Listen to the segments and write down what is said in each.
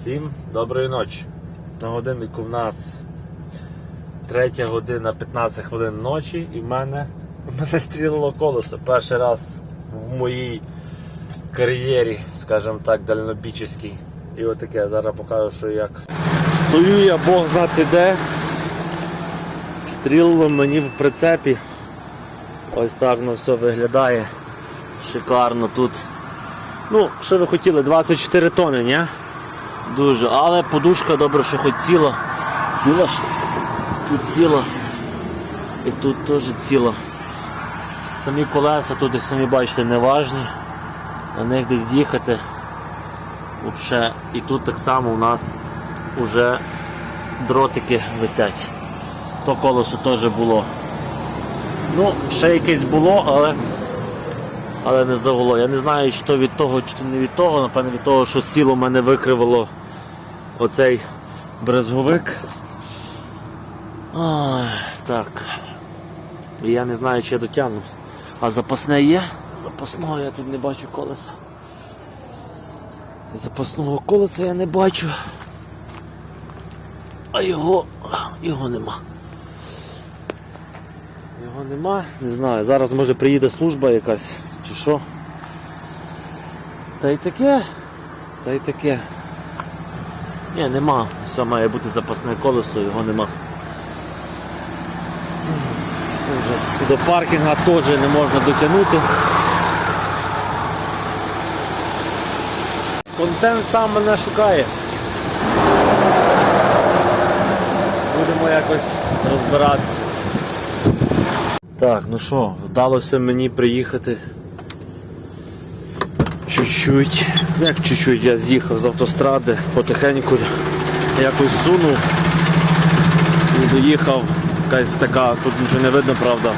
Всім доброї ночі. На годиннику в нас 3 година 15 хвилин ночі і в мене, в мене стрілило колесо. Перший раз в моїй кар'єрі, скажімо так, дальнобічській. І отаке, зараз покажу, що як. Стою я, Бог знати де. Стрілило мені в прицепі. Ось так воно все виглядає. Шикарно тут. Ну, що ви хотіли, 24 тони, ні? Дуже. Але подушка добре, що хоч ціла. Ціла ж? Тут ціла. І тут теж ціла. Самі колеса тут, як самі бачите, не важні. На них десь з'їхати. Взагалі. І тут так само у нас вже дротики висять. То колесо теж було. Ну, ще якесь було, але але не загуло. Я не знаю, чи то від того, чи то не від того, напевно від того, що сіло мене викривало оцей брезговик. Так. Я не знаю, чи я дотягну. А запасне є? Запасного я тут не бачу колеса. Запасного колеса я не бачу. А його. його нема. Його нема, не знаю. Зараз може приїде служба якась чи що. Та й таке. Та й таке. Ні, нема. Все має бути запасне колесо, його нема. Ужас. До паркінга теж не можна дотягнути. Контент сам мене шукає. Будемо якось розбиратися. Так, ну що, вдалося мені приїхати чуть-чуть. Як чуть-чуть я з'їхав з автостради, потихеньку якось сунув і доїхав якась така, тут нічого не видно, правда.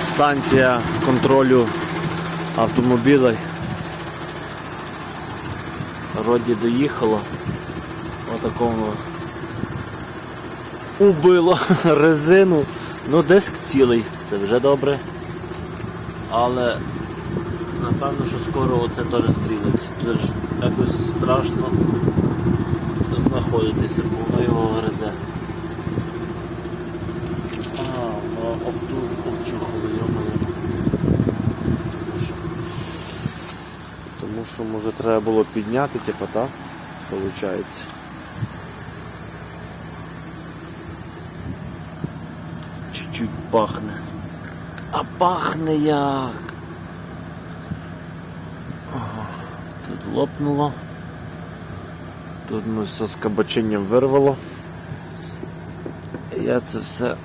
Станція контролю автомобілей. Вроді доїхало. Отакому убило резину. Ну диск цілий, це вже добре. Але напевно, що скоро оце теж стрілить. Тут ж якось страшно знаходитися, бо воно його гризе. А, обту обчухало, йомою. Тому що, тому що може треба було підняти, типа, так? Получається. Чуть-чуть пахне. А пахне як. Ага, Тут лопнуло. Тут ну все з кабаченням вирвало. Я це все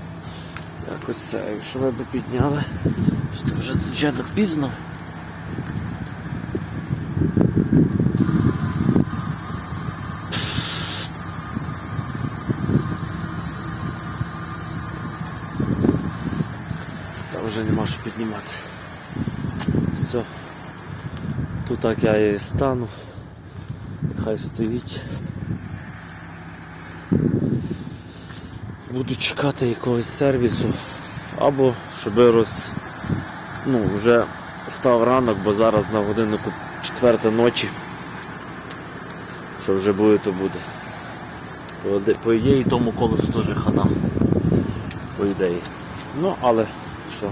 якось це, якщо ви б підняли, що то вже звичайно пізно. Там вже нема що піднімати. Все. Тут так я і стану. Нехай стоїть. Буду чекати якогось сервісу. Або щоб роз... ну, вже став ранок, бо зараз на годиннику четверта ночі. Що вже буде, то буде. По ідеї тому колесу теж хана. По ідеї. Ну, але що?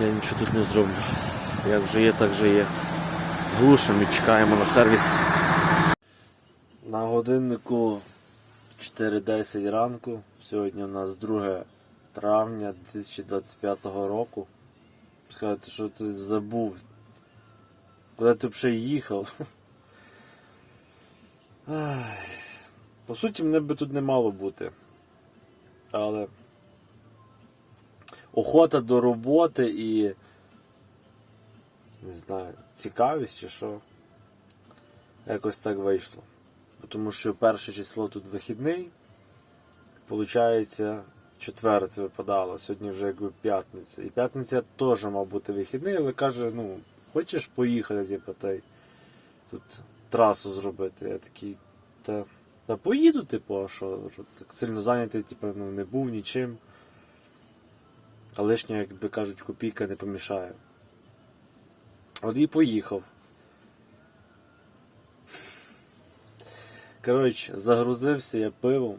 Я нічого тут не зроблю. Як вже є, так же є. Глушимо і чекаємо на сервіс. На годиннику 4.10 ранку. Сьогодні у нас 2 травня 2025 року. Сказати, що ти забув. Куди ти взагалі їхав? По суті, мене би тут не мало бути. Але охота до роботи і не знаю, цікавість чи що. Якось так вийшло. Тому що перше число тут вихідний. Получається, четвер це випадало, сьогодні вже якби п'ятниця. І п'ятниця теж мав бути вихідний, але каже, ну, хочеш поїхати, типу, та тут трасу зробити. Я такий, та, та поїду, типу, а що, так сильно зайнятий, типу, ну, не був нічим. А лишня, як би кажуть, копійка не помішає. От і поїхав. Коротше, загрузився я пивом.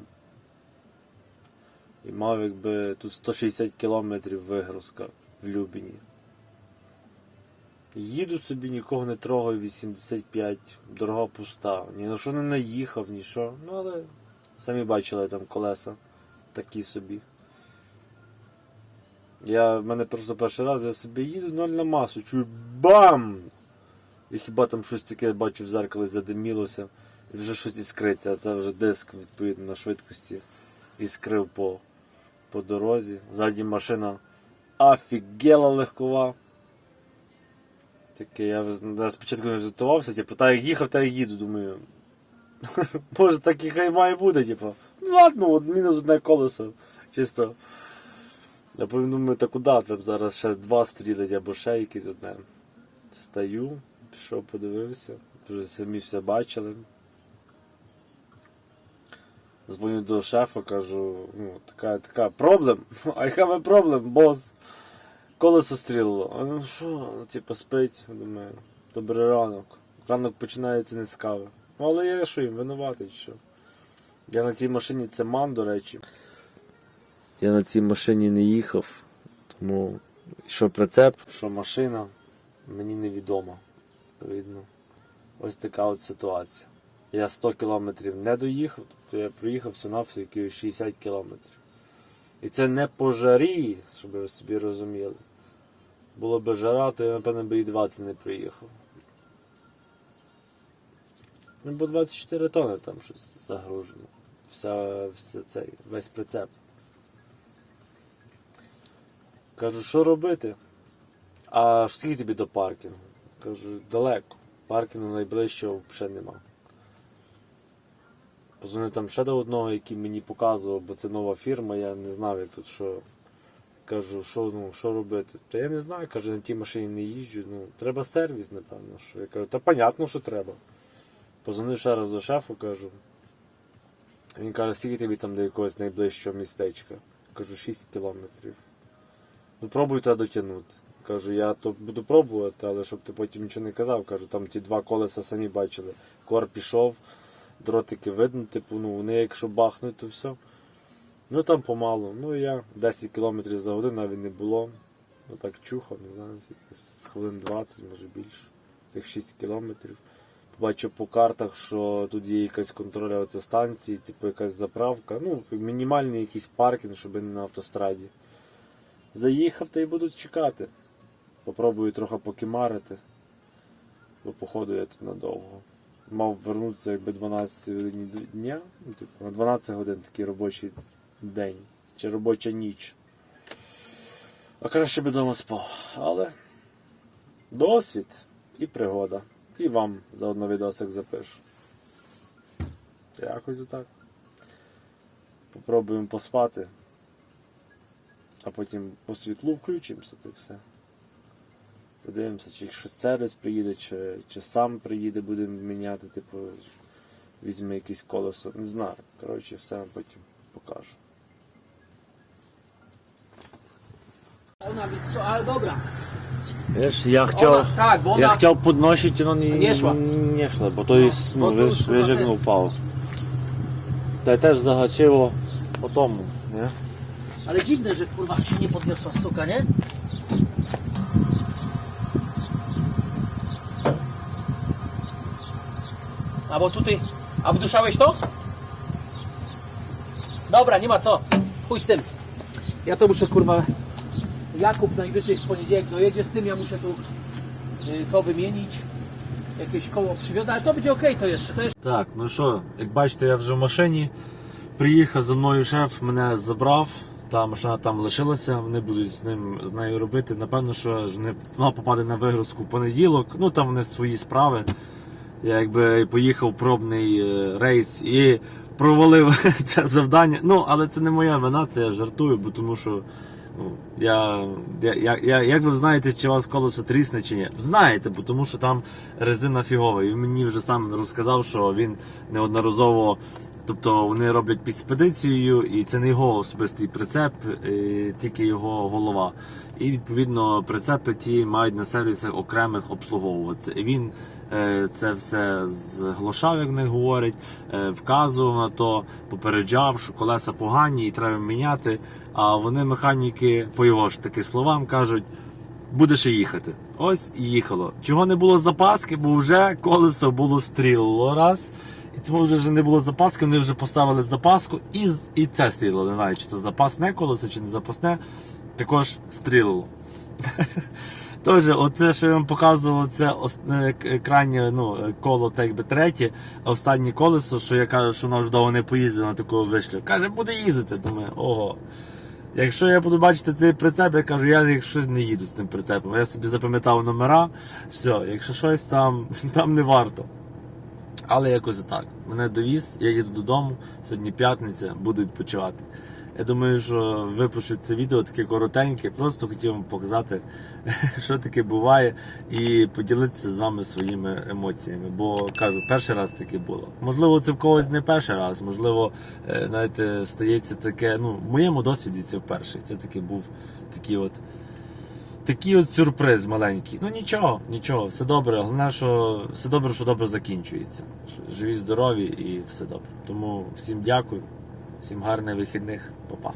І мав якби тут 160 кілометрів вигрузка в Любіні. Їду собі, нікого не трогаю, 85, дорога пуста. Ні на що не наїхав, ні що. Ну але самі бачили там колеса такі собі. Я, в мене просто перший раз я собі їду ноль на масу, чую бам! І хіба там щось таке бачу в зеркалі задимілося, і вже щось іскриться, а це вже диск відповідно на швидкості іскрив по, по дорозі. Ззаді машина офігела легкова. Таке, я я спочатку не зготувався, типу, та як їхав, та й їду, думаю. Може так і хай має бути, типу. Ну ладно, от мінус одне колесо. Чисто. Я думаю, та куди там зараз ще два стрілять або ще якесь одне. Стаю, пішов, подивився, вже самі все бачили. Дзвоню до шефа, кажу, ну, така, така, проблем. I have a problem, бос. Колесо стрілило. А ну що, типу, спить, думаю, добрий ранок. Ранок починається не з кави. Ну, але я що їм винуватий, що. Я на цій машині це ман, до речі. Я на цій машині не їхав, тому що прицеп, що машина, мені невідомо. Видно. Ось така от ситуація. Я 100 кілометрів не доїхав, тобто я проїхав всю на всю якихось 60 кілометрів. І це не по жарі, щоб ви собі розуміли. Було б жара, то я, напевно, би і 20 не приїхав. Ну, бо 24 тони там щось загружено. Вся, все цей, весь прицеп. Кажу, що робити? А скільки тобі до паркінгу? Кажу, далеко. Паркінгу найближчого взагалі нема. Позвонив там ще до одного, який мені показував, бо це нова фірма, я не знав, як тут що. Кажу, що, ну, що робити. Та я не знаю, каже, на тій машині не їжджу. Ну, треба сервіс, напевно. Що. Я кажу, та понятно, що треба. Позвонив ще раз до шефу, кажу. Він каже, скільки тобі там до якогось найближчого містечка. Кажу, 6 кілометрів. Ну пробуйте дотягнути. Кажу, я то буду пробувати, але щоб ти потім нічого не казав. Кажу, там ті два колеса самі бачили. Кор пішов, дротики видно, типу, ну вони якщо бахнуть, то все. Ну там помалу. Ну я 10 км за годину навіть не було. Ну так чухав, не знаю, якось хвилин 20, може більше. Тих 6 кілометрів. Побачив по картах, що тут є якась контроля станції, типу якась заправка. Ну, мінімальний якийсь паркінг, щоб не на автостраді. Заїхав та й будуть чекати. Попробую трохи покимарити, бо походу я тут надовго. Мав вернутися якби 12 годин дня, ну, типу, на 12 годин такий робочий день чи робоча ніч. А краще би вдома спав. Але досвід і пригода. І вам заодно відосик запишу. Якось отак. Попробуємо поспати а потім по світлу включимося, то все. Подивимося, чи щось сервіс приїде, чи, чи сам приїде, будемо міняти, типу, візьме якесь колесо. Не знаю. Коротше, все вам потім покажу. Ona wystrzała, ale dobra. Wiesz, ja Ona, tak, bo ona... ja chciał podnosić, no nie, Nie szła. nie szła, bo to jest, no, bo to wiesz, już wiesz chyba jak ten- no Ale dziwne, że kurwa się nie podniosła suka, nie? A bo tutaj... A wduszałeś to? Dobra, nie ma co. Pójdź z tym. Ja to muszę kurwa... Jakub najwyżej w poniedziałek dojedzie z tym, ja muszę tu y, to wymienić. Jakieś koło przywiozę, ale to będzie okej to jeszcze. To jeszcze Так, ну що, як бачите, я вже в машині. Приїхав за мною шеф, мене забрав. Та машина там лишилася, вони будуть з ним з нею робити. Напевно, що не вона попаде на вигрузку в понеділок. Ну там вони свої справи. Я якби поїхав пробний е, рейс і провалив це завдання. Ну, але це не моя вина, це я жартую, бо тому що ну, я, я, я, я, як ви знаєте, чи у вас колесо трісне чи ні? Знаєте, бо тому що там резина фігова. І мені вже сам розказав, що він неодноразово. Тобто вони роблять під спедицією, і це не його особистий прицеп, е, тільки його голова. І відповідно прицепи ті мають на сервісах окремих обслуговуватися. І він е, це все зглушав, як не говорять, е, вказував на то, попереджав, що колеса погані і треба міняти. А вони, механіки, по його ж таки словам, кажуть, будеш і їхати. Ось і їхало. Чого не було запаски, бо вже колесо було стрілило раз. І тому вже ж не було запаски, вони вже поставили запаску і, і це стрілило. Не знаю, чи то запасне колесо, чи не запасне, також стрілило. Тож, оце, що я вам показував, це ос- е, крайнє ну, е, коло, так якби третє, останнє колесо, що я кажу, що воно вже довго не поїздить на такого вишлю. Каже, буде їздити. Думаю, ого. Якщо я буду бачити цей прицеп, я кажу, я якщо не їду з тим прицепом. Я собі запам'ятав номера, все, якщо щось там, там не варто. Але якось так. Мене довіз, я їду додому, сьогодні п'ятниця, буду відпочивати. Я думаю, що випущу це відео таке коротеньке, просто хотів вам показати, що таке буває, і поділитися з вами своїми емоціями. Бо кажу, перший раз таке було. Можливо, це в когось не перший раз, можливо, е, знаєте, стається таке. Ну, в моєму досвіді це вперше. Це таки був такий от. Такий от сюрприз маленький. Ну нічого, нічого, все добре. Головне, що все добре, що добре закінчується. Живі, здорові і все добре. Тому всім дякую, всім гарних вихідних, Па-па.